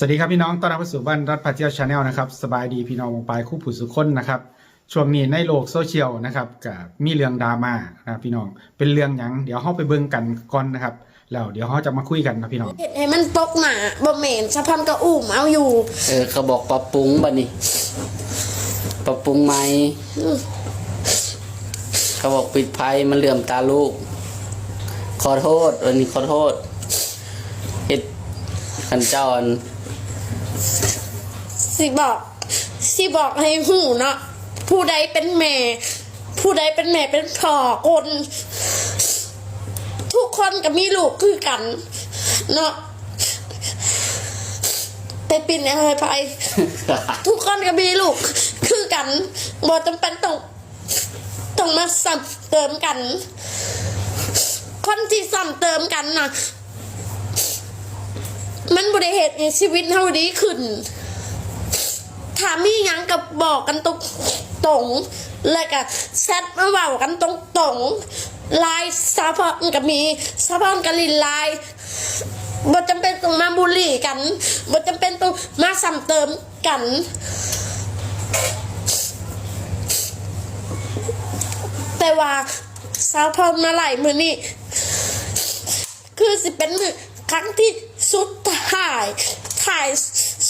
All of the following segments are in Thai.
สวัสดีครับพี่น้อง ต้อนรับเข้าสู่บ้านรัฐพาเที่ยวชาแนลนะครับสบายดีพี่น้องวงปลายคู่ผู้สุคนนะครับช่วงนี้ในโลกโซเชียลนะครับกับมีเรื่องดราม่านะครับพี่น้องเป็นเรื่องหยังเดี๋ยวเราไปเบิ่งกันก่อนนะครับแล้วเดี๋ยวเราจะมาคุยกันนะพี่น้อง เห็ดให้มันปกหนาบ่เหม็นสะพันก็อุ้มเอาอยู่เออเขาบอกปรับปรุงบัดนี้ปรับปรุงใหม่เขาบอกปิดภัยมันเหลื่อมตาลูก ขอโทษวันนี้ขอโทษเฮ็ดขันเจ้าอัน สิบอกสิบอกให้หูเนาะผู้ใดเป็นแม่ ผู้ใดเป็นแม่เป็นพ่อคนทุกคนก็มีลูกคือกันเนาะแต่ปินอะไรไปทุกคนก็มีลูกคือกันบ่จำเป็นต้องต้องมาซ้ำเติมกัน คนที่ซ้ำเติมกันน่ะมันบริเหตุในชีวิตเท่าดีขึ้น ถามมีหยังกับบอกกันตรงตรงๆแล้วก็แชทมาเว่ากันตรงตรงไลน์ซาพอนกับมีซาพอนกับลินไลน์บ่จำเป็นต้องมาบูลลี่กันบ่จำเป็นต้องมาซ้ำเติมกันแต่ว่าซาพอนมาไหลมือนี่คือสิเป็นมือครั้งที่สุดถ่ายถ่าย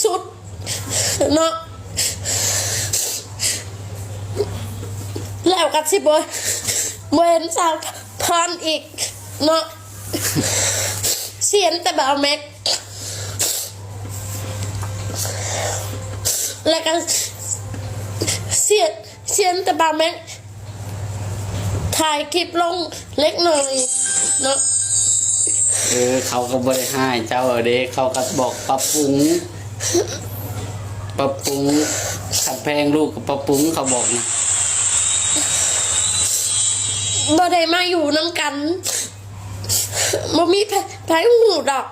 สุดเนาะ แล้วกันสิบอยเวนสาวพรอีกเนาะเสียนแต่แบบเม็ดแล้วก็เสียนเสียนแต่แบบเม็ดถ่ายคลิปลงเล็กหน่อยเนาะเออเขาก็บริหายเจ้าเด้เขาก็บอกปรับปรุงปรับปรุงขัดแพงลูกกับปรับปรุงเขาบอกนะ บ่ได้มาอยู่น้ำกันบ่มีไผไผหูดอก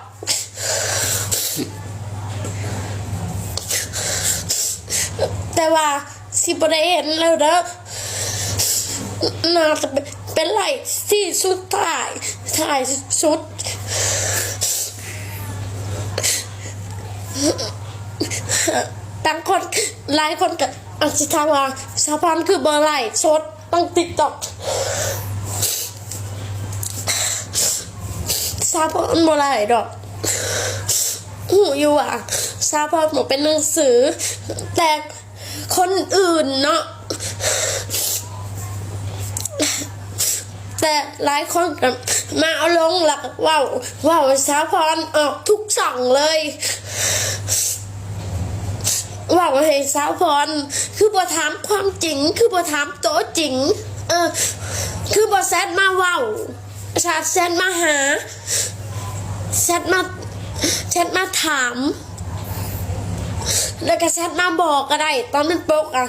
แต่ว่าสิบ่ได้เห็นแล้วเด้อน่าจะเป็นไหลที่สุดท้ายท้ายสุดบางคนหลายคนก็อาจจะถามว่าสะพานคือเบอร์ไหลสดต้องติ๊กต็อก ซาพอนบ่ไหลดอกหูอยู่อะซาพอนหมเป็นหนังสือ แต่คนอื่นเนาะแต่หลายคนก็มาเอาลงหลักว่าวว่าวซาพอนออกทุกสั่งเลยว่าว่าให้สาพร คือบ่ถามความจริง คือบ่ถามโตจริง เออ คือบ่แซดมาว้า ชาแซดมาหาแซดมาแซดมาถาม แล้วก็แซดมาบอกก็ได้ ตอนมันปกอะ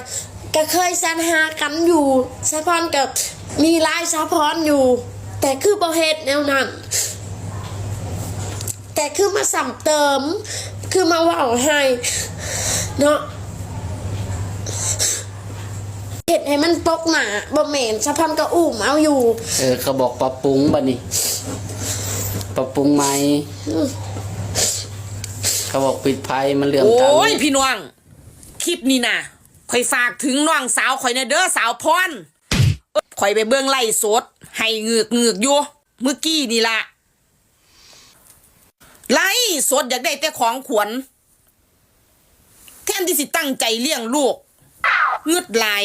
ก็เคยแซดหากันอยู่สาวพรกับมีไลายสาวพรอยู่ แต่คือบ่เฮ็ดแนวนั้น แต่คือมาสั่มเติม คือมาว่าให้เนาะ เห็ดให้มันปกหนาบ่เหม็นสะพันก็อุ้มเอาอยู่เออเขาบอกปรับปรุงบัดนี้ปรับปรุงใหม่เขาบอกปิดภัยมันเหลื่อมโอตาลู้ยกพี่น้องคลิปนี้นะข่อยฝากถึงน้องสาวข่อยนะเด้อสาวพรเอ้อข่อยไปเบิ่งไล่สด ให้เงือกเงือกอยู่เมื่อกี้นี่ละไล่สดอยากได้แต่ของขวัญแทนที่สิตั้งใจเลี้ยงลูกเงืดไหลาย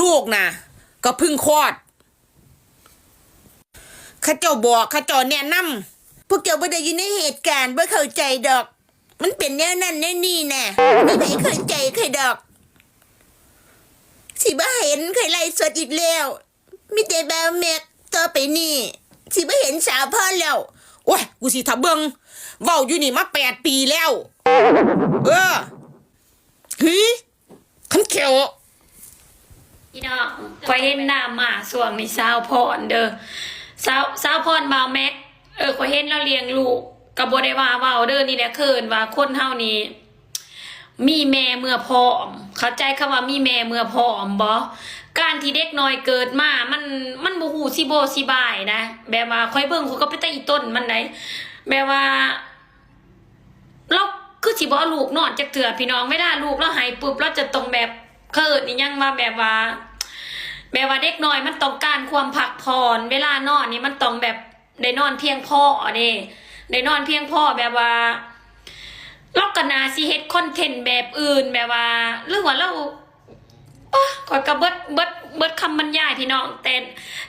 ลูกนะก็พึ่งคลอดข้าเจ้าบอกข้าเจ้าแนะนำพวกเจ้าไม่ได้อยู่ในเหตุการณ์ไม่เข้าใจดอก มันเป็นแนวนั้นแนวนี้แน่ไม่ได้เข้าใจใครดอก สิบ่เห็นใครไล่สดอีกแล้วมิแต่แบบแม็กต่อไปนี่สิบ่เห็นสาวพ่อแล้วโอ้ยกูสิทับเบิงเว้าอยู่นี่มาแปดปีแล้ว เออเฮ้ยขันเขียว พี่น้องคอยเห็นหน้าหมาส่วงนี่สาวพรเด้อสาวสาวพรบาวแม็ก เออคอยเห็นเราเลี้ยงลูกกับบได้ว่าเว้าเด้อนี่แหละเคินว่าคนเฮานี่มีแม่เมื่อพร้อม เข้าใจคำว่ามีแม่เมื่อพร้อมบ่การที่เด็กน้อยเกิดมา มันมันบ่ฮู้สิโบสิบายนะแบบว่าคอยเบิ่งเขาก็ไปแตะอีต้นมันได้แบบว่าเราคือสิบ่เอลูกนอนจักเถื่อพี่น้องเวลาลูกเราหายปุ๊บเราจะต้องแบบ เคิดนี่ยังมาแบบว่า แบบว่าเด็กน้อยมันต้องการความพักผ่อนเวลานอนนี่มันต้องแบบได้นอนเพียงพอเด้ได้นอนเพียงพอแบบว่าเรากนาสิเฮ็ดคอนเทนต์แบบอื่นแบบว่าหรือว่าเราก่อยก็เบิดเบิดเบิดคำบรรยายพี่น้องแต่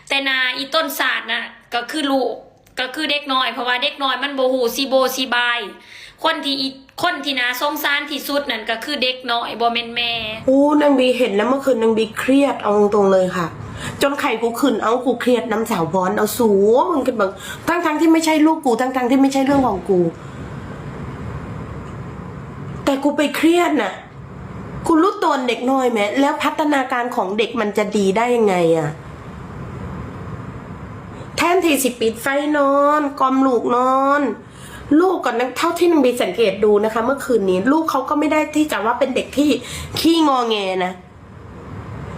แต่นาอีต้นศาสตร์น่ะก็คือลูกก็คือเด็กน้อยเพราะว่าเด็กน้อยมันโบ่ฮู้สิโบสิบาย คนที่อี คนที่น่าสงสารที่สุดนั่นก็คือเด็กน้อยบ่แม่นแม่อู้นางบีเห็นแล้วเมื่อคืนนางบีเครียดเอาตรงๆเลยค่ะ จนไข่กูขึ้นเอากูเครียดน้ำสาวพรเอาสูมึงกันบังทั้งทั้งๆที่ไม่ใช่ลูกกูทั้งทั้งๆที่ไม่ใช่เรื่องของกู แต่กูไปเครียดน่ะกูรู้ตัวเด็กน้อยไหมแล้วพัฒนาการของเด็กมันจะดีได้ยังไงอะแทนที่สิปิดไฟนอนกลอมลูกนอน ลูกก่อนนเท่าที่นางบีสังเกตดูนะคะ เมื่อคืนนี้ ลูกเขาก็ไม่ได้ที่จะว่าเป็นเด็กที่ขี้งอแงนะ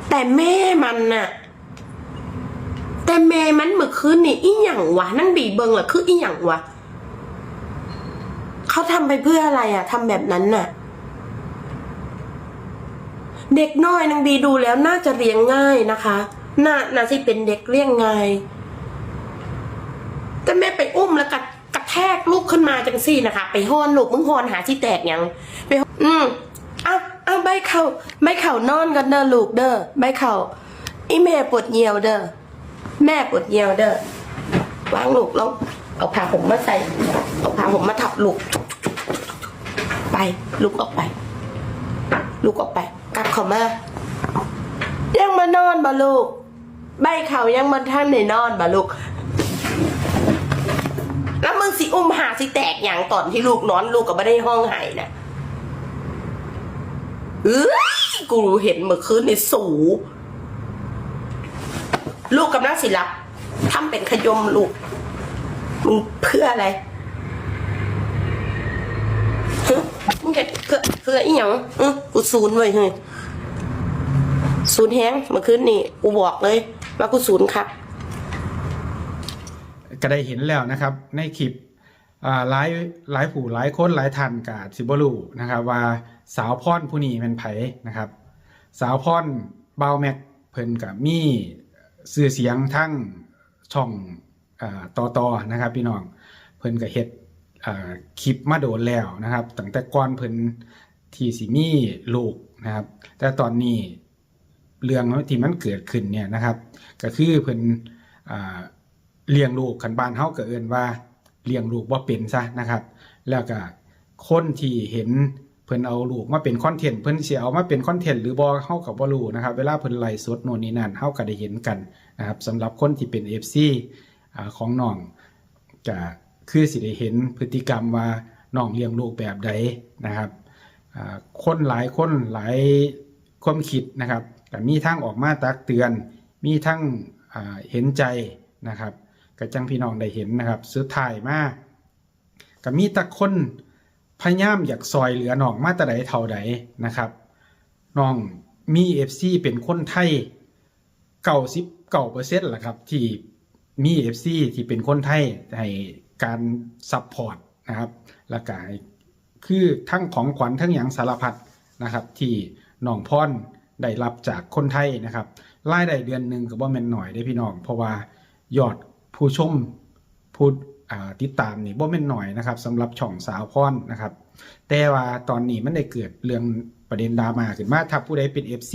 แต่แม่มันน่ะ แต่แม่มันเมื่อคืนนี่อีหยังวะนั่งบีเบิงล่ะคืออีหยังวะเขาทำไปเพื่ออะไรอะทำแบบนั้นน่ะ เด็กน้อยนางบีดูแล้วน่าจะเลี้ยงง่ายนะคะน่าน่าสิเป็นเด็กเลี้ยงง่าย แต่แม่ไปอุ้มแล้วกระ กระแทกลูกขึ้นมาจังซี่นะคะ ไปห้อนลูกมึงห้อนหาที่แตกยังไปอืมเอาเอาใบเข่าใบเข่านอนกันเด้อลูกเด้อใบเข่าอีแม่ปวดเหี่ยวเด้อแม่ปวดเหี่ยวเด้อวางลูกลงเอาผ้าห่มมาใส่เอาผ้าห่มมาทับลูก ไปลูกออกไป ลูกออกไปกลับเข้ามายังมานอนบ่ลูกใบเข่ายังมาท่านในนอนบ่ลูก สิอุ้มหาสิแตกอย่างตอนที่ลูกนอนลูกก็ไม่ได้ห้องไห้นะเอ้ยกูเห็นเมื่อคืนในสู ลูกกำลังสิรับทำเป็นขยมลูกมึงเพื่ออะไรมึงเห็เพื่อเพื่ออีหยังอือกูศูนย์ไว้เฮ้ยศูนย์แฮงเมื่อคืนนี่กูบอกเลยว่ากูศูนย์ครับก็ได้เห็นแล้วนะครับ ในคลิป หลายหลายผู้หลายคนหลายท่านกาสิบรูนะครับ ว่าสาวพรผู้นี้เป็นไผนะครับ สาวพรเบาแม็กเพิ่นกับมีสื่อเสียงทั้งช่องอต่อต่อนะครับ พี่น้องเพิ่นก็เฮ็ดคลิปมาโดนแล้วนะครับตั้งแต่ก่อนเพิ่นที่สิมีลูกนะครับ แต่ตอนนี้เรื่องที่มันเกิดขึ้นเนี่ยนะครับ ก็คือเพิ่นเลี้ยงลูกขันบ้านเฮาก็เอิ้นว่า เลี้ยงลูกบ่าเป็นซะนะครับ แล้วก็คนที่เห็นเพิ่นเอาลูกมาเป็นคอนเทนต์เพิ่นเสิเอามาเป็นคอนเทนต์หรือบ่เฮาก็บ่รู้นะครับ เวลาเพิ่นไลฟ์สดโน่นนี่นั่นเฮาก็ได้เห็นกันนะครับสำหรับคนที่เป็น FC อ่าของน้องก็คือสิได้เห็นพฤติกรรมว่าน้องเลี้ยงลูกแบบใดนะครับคนหลายคนหลายความคิดนะครับก็มีทั้งออกมาตักเตือน มีทั้งเห็นใจนะครับ ก็จังพี่น้องได้เห็นนะครับสุดท้ายมาก็มีต่คนพยายามอยากซอยเหลือน้องมาต่ใดเท่าใดนะครับน้องมีเอฟซีเป็นคนไทยเก่าสิบเก่าเปอร์เซ็นต์แหละครับที่มีเอฟซีที่เป็นคนไทยให้การซัพพอร์ตนะครับแล้วก็ให้คือทั้งของขวัญทั้งอย่างสารพัดนะครับ ที่น้องพรได้รับจากคนไทยนะครับรายได้เดือนหนึ่งก็บ่แม่นหน่อยได้พี่น้อง เพราะว่ายอด ผู้ชมผู้ติดตามนี่บ่แม่นหน่อยนะครับสำหรับช่องสาวพรนะครับ แต่ว่าตอนนี้มันได้เกิดเรื่องประเด็นดราม่าขึ้นมาถ้าผู้ใดเป็น FC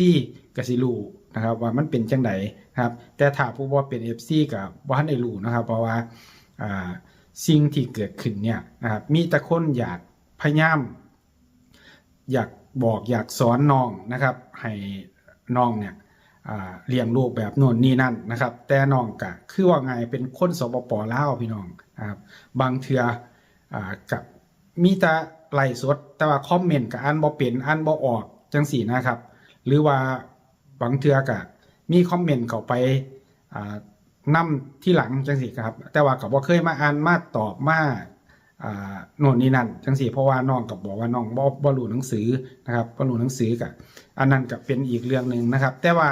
ก็สิรู้นะครับ ว่ามันเป็นจังไดครับ แต่ถ้าผู้บ่เป็น FC ก็บ่ทันได้รู้นะครับ เพราะว่าสิ่งที่เกิดขึ้นเนี่ยนะครับมีแต่คนอยากพยายามอยากบอกอยากสอนน้องนะครับ ให้น้องเนี่ย เลี้ยงลูกแบบโน่นนี่นั่นนะครับ แต่น้องกะคือว่าไงเป็นคนสปปลาวพี่น้องนะครับบางเทืออ่ากับมีแต่ไล่สด แต่ว่าคอมเมนต์กับอ่านบ่เป็นอ่านบ่ออกจังสี่นะครับ หรือว่าบางเทือกะมีคอมเมนต์เข้าไปอ่านที่หลังจังสี่ครับ แต่ว่าก็บ่เคยมาอ่านมาตอบมา อ่าโน่นนี่นั่นจังสี่เพราะว่าน้องกับบอกว่าน้องบ่บ่รู้หนังสือนะครับบ่รู้หนังสือกับอันนั้นก็เป็นอีกเรื่องหนึ่งนะครับ แต่ว่า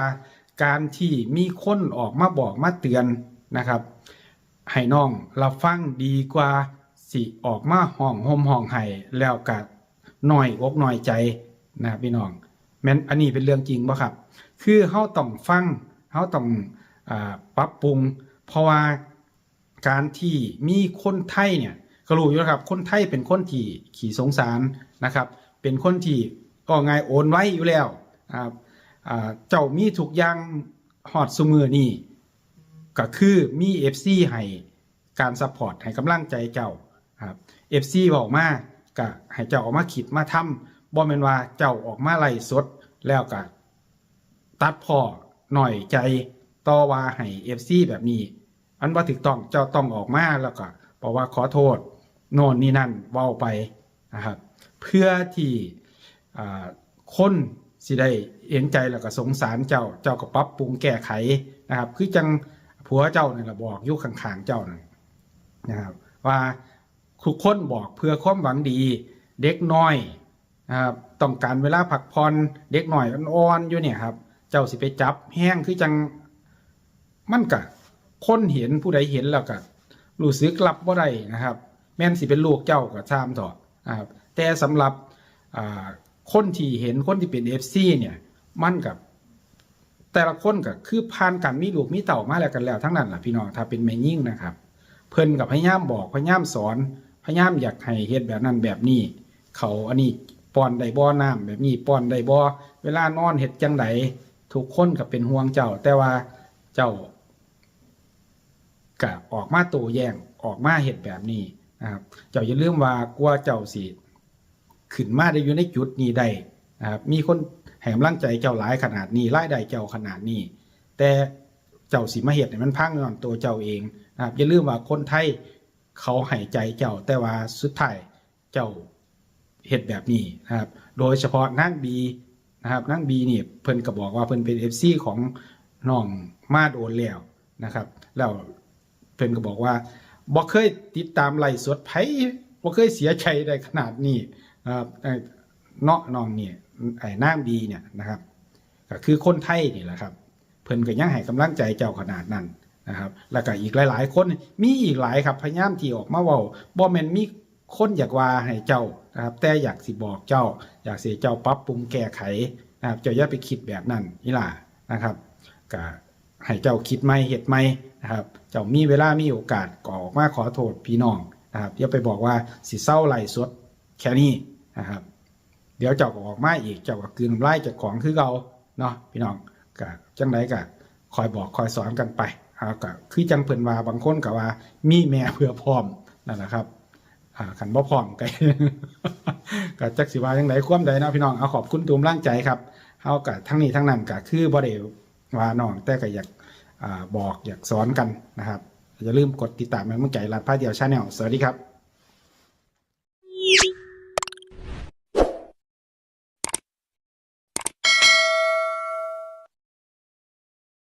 การที่มีคนออกมาบอกมาเตือนนะครับให้น้องรับฟังดีกว่าสิออกมาห้องห่มห้องไห้แล้วก็หน่อยอกหน่อยใจนะครับพี่น้องแม่นอันนี้เป็นเรื่องจริงป่ะครับ คือเฮาต้องฟังเฮาต้องอปรับปรุง เพราะว่าการที่มีคนไทยเนี่ย ก็รู้อยู่ครับคนไทยเป็นคนที่ขี่สงสารนะครับ เป็นคนที่ก็ง่ายโอนไว้อยู่แล้วครับเจ้ามีทุกอย่างฮอดซุมือนี่ก็คือมี FC ให้การซัพพอร์ตให้กำลังใจเจ้าครับ FC บอกมาก็ให้เจ้าออกมาคิดมาทำบ่แม่นว่าเจ้าออกมาไล่สดแล้วก็ตัดพอหน่อยใจต่อว่าให้เอฟซีแบบนี้ อันว่าถูกต้องเจ้าต้องออกมาแล้วก็บอกว่าขอโทษ โน่นนี่นั่นว้าไปนะครับ เพื่อที่คนสิได้เห็นใจแล้วก็สงสารเจ้าเจ้าก็ปรับปรุงแก้ไขนะครับ คือจังผัวเจ้านี่แหละบอกยู่ข้างๆเจ้านั่นนะครับ ว่าทุกคนบอกเพื่อความหวังดี เด็กน้อยนะครับต้องการเวลาพักผ่อนเด็กหน่อยอ่อนๆอยู่เนี่ยครับ เจ้าสิไปจับแห้งคือจังมันกะคนเห็นผู้ใดเห็นแล้วก็รู้สึกรับบ่าได้นะครับ แม่นสิเป็นลูกเจ้าก็ตามต่อนะครับแต่สำหรับคนที่เห็นคนที่เป็น FC เนี่ยมันกับแต่ละคนก็คือผ่านการมีลูกมีเต่ามาแล้วกันแล้วทั้งนั้นแหละพี่น้องถ้าเป็นแม่ยิ่งนะครับ เพิ่นกับพยายามบอกพยายามสอนพยายามอยากให้เฮ็ดแบบนั้นแบบนี้ เขาอันนี้ป้อนได้บ่น้ำแบบนี้ป้อนได้บ่เวลานอนเฮ็ดจังไดทุกคนก็เป็นห่วงเจ้า แต่ว่าเจ้าก็ออกมาโต้แยงออกมาเฮ็ดแบบนี้ นะครับเจ้าอย่าลืมว่ากว่าเจ้าสิขึ้นมาได้อยู่ในจุดนี้ได้นะครับมีคนให้กำลังใจเจ้าหลายขนาดนี้รายได้เจ้าขนาดนี้ แต่เจ้าสิมาเฮ็ดให้มันพังย้อนตัวเจ้าเองนะครับอย่าลืมว่าคนไทยเขาให้ใจเจ้าแต่ว่าสุดท้ายเจ้าเฮ็ดแบบนี้นะครับ โดยเฉพาะนางบีนะครับนางบีนี่เพิ่นก็บอกว่าเพิ่นเป็น FC ของน้องมาโดนแล้วนะครับ แล้วเพิ่นก็บอกว่า บ่เคยติดตามไล่สดไผบ่เคยเสียใจได้ขนาดนี้นะครับไอ้เนาะน้องเนี่ยไอ้นางบีเนี่ยนะครับก็คือคนไทยนี่แหละครับ เพิ่นก็ยังให้กำลังใจเจ้าขนาดนั้นนะครับ แล้วก็อีกหลาย ๆ คนมีอีกหลายครับพยายามที่ออกมาเว้าบ่แม่นมีคนอยากว่าให้เจ้านะครับ แต่อยากสิบอกเจ้า อยากเสิให้เจ้าปรับปรุงแก้ไขนะครับเจ้าอย่าไปคิดแบบนั้นนี่ล่ะนะครับก็ ให้เจ้าคิดใหม่เฮ็ดใหม่นะครับ เจ้ามีเวลามีโอกาสก็ออกมาขอโทษพี่น้องนะครับอย่าไปบอกว่าสิเศร้าไหลฟ์สดแค่นี้นะครับ เดี๋ยวเจ้าก็ออกมาอีกเจ้าก็กลืนน้ำลายจากของคือเก่าเนาะพี่น้องก็จังไดก็คอยบอกคอยสอนกันไปอ่าก็คือจังเพิ่นว่าบางคนก็ว่า มีแม่เพื่อพร้อมนั่นแหละครับอ่าคันบ่พร้อมก็ก็จักสิว่าจังไดความใดนะพี่น้องเอาขอบคุณตูมร่างใจครับเฮาก็ทั้งนี้ทั้งนั้นก็คือบ่ได้ว่าน้องแต่ก็อยาก บอกอยากสอนกันนะครับอย่าลืมกดติดตามแม่เมื่อไก่รัดพาเดียวชาแนลสวัสดีครับ